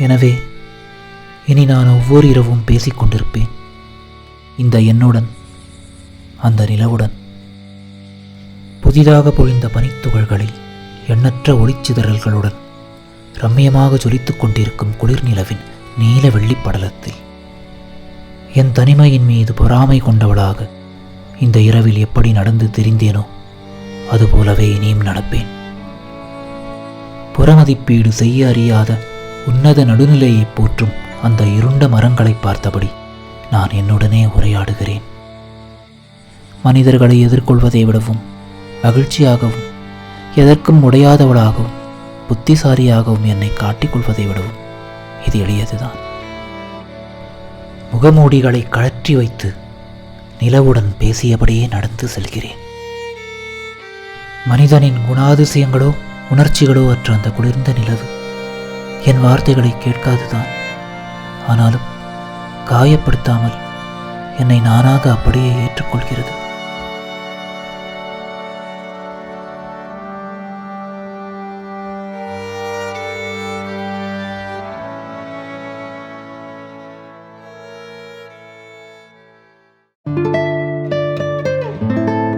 எனவே இனி நான் ஒவ்வொரு இரவும் பேசிக்கொண்டிருப்பேன் இந்த எண்ணுடன் அந்த நிலவுடன். புதிதாக பொழிந்த பனித்துகள்களில் எண்ணற்ற ஒளிச்சிதறல்களுடன் ரம்மியமாக ஜொலித்துக் கொண்டிருக்கும் குளிர் நிலவின் நீல வெள்ளிப் படலத்தில். என் தனிமையின் மீது பொறாமை கொண்டவளாக இந்த இரவில் எப்படி நடந்து தெரிந்தேனோ அதுபோலவே இனியும் நடப்பேன். புறமதிப்பீடு செய்ய அறியாத உன்னத நடுநிலையை போற்றும் அந்த இருண்ட மரங்களை பார்த்தபடி நான் என்னுடனே உரையாடுகிறேன். மனிதர்களை எதிர்கொள்வதை விடவும் மகிழ்ச்சியாகவும் எதற்கும் உடையாதவளாகவும் புத்திசாலியாகவும் என்னை காட்டிக்கொள்வதை விடவும் இது எளியதுதான். முகமூடிகளை கழற்றி வைத்து நிலவுடன் பேசியபடியே நடந்து செல்கிறேன். மனிதனின் குணாதிசயங்களோ உணர்ச்சிகளோ அற்ற அந்த குளிர்ந்த நிலவு என் வார்த்தைகளை கேட்காதுதான். ஆனாலும் காயப்படுத்தாமல் என்னை நானாக அப்படியே ஏற்றுக்கொள்கிறது.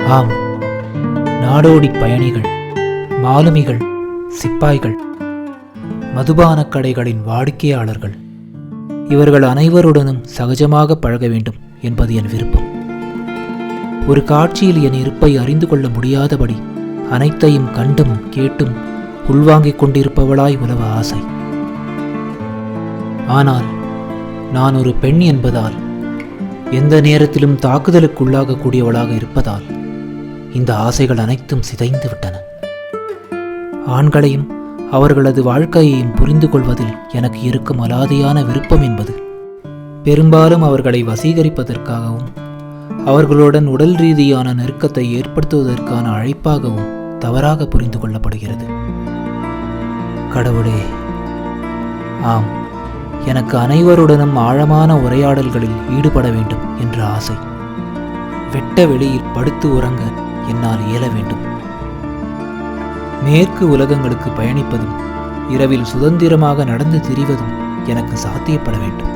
ஆம் நாடோடி பயணிகள் மாலுமிகள் சிப்பாய்கள் மதுபானக் கடைகளின் வாடிக்கையாளர்கள். இவர்கள் அனைவருடனும் சகஜமாக பழக வேண்டும் என்பது என் விருப்பம். ஒரு காட்சியில் என் இருப்பை அறிந்து கொள்ள முடியாதபடி அனைத்தையும் கண்டும் கேட்டும் உள்வாங்கிக் கொண்டிருப்பவளாய் உலவ ஆசை. ஆனால் நான் ஒரு பெண் என்பதால் எந்த நேரத்திலும் தாக்குதலுக்குள்ளாகக்கூடியவளாக இருப்பதால் இந்த ஆசைகள் அனைத்தும் சிதைந்து விட்டன. ஆண்களையும் அவர்களது வாழ்க்கையையும் புரிந்து கொள்வதில் எனக்கு இருக்கும் அலாதியான விருப்பம் என்பது. பெரும்பாலும் அவர்களை வசீகரிப்பதற்காகவும் அவர்களுடன் உடல் ரீதியான நெருக்கத்தை ஏற்படுத்துவதற்கான அழைப்பாகவும் தவறாக புரிந்து கொள்ளப்படுகிறது. கடவுளே ஆம் எனக்கு அனைவருடனும் ஆழமான உரையாடல்களில் ஈடுபட வேண்டும் என்ற ஆசை. வெட்ட வெளியில் படுத்து உறங்க என்னால் இயல வேண்டும். மேற்கு உலகங்களுக்கு பயணிப்பதும் இரவில் சுதந்திரமாக நடந்து திரிவதும் எனக்கு சாத்தியப்பட வேண்டும்.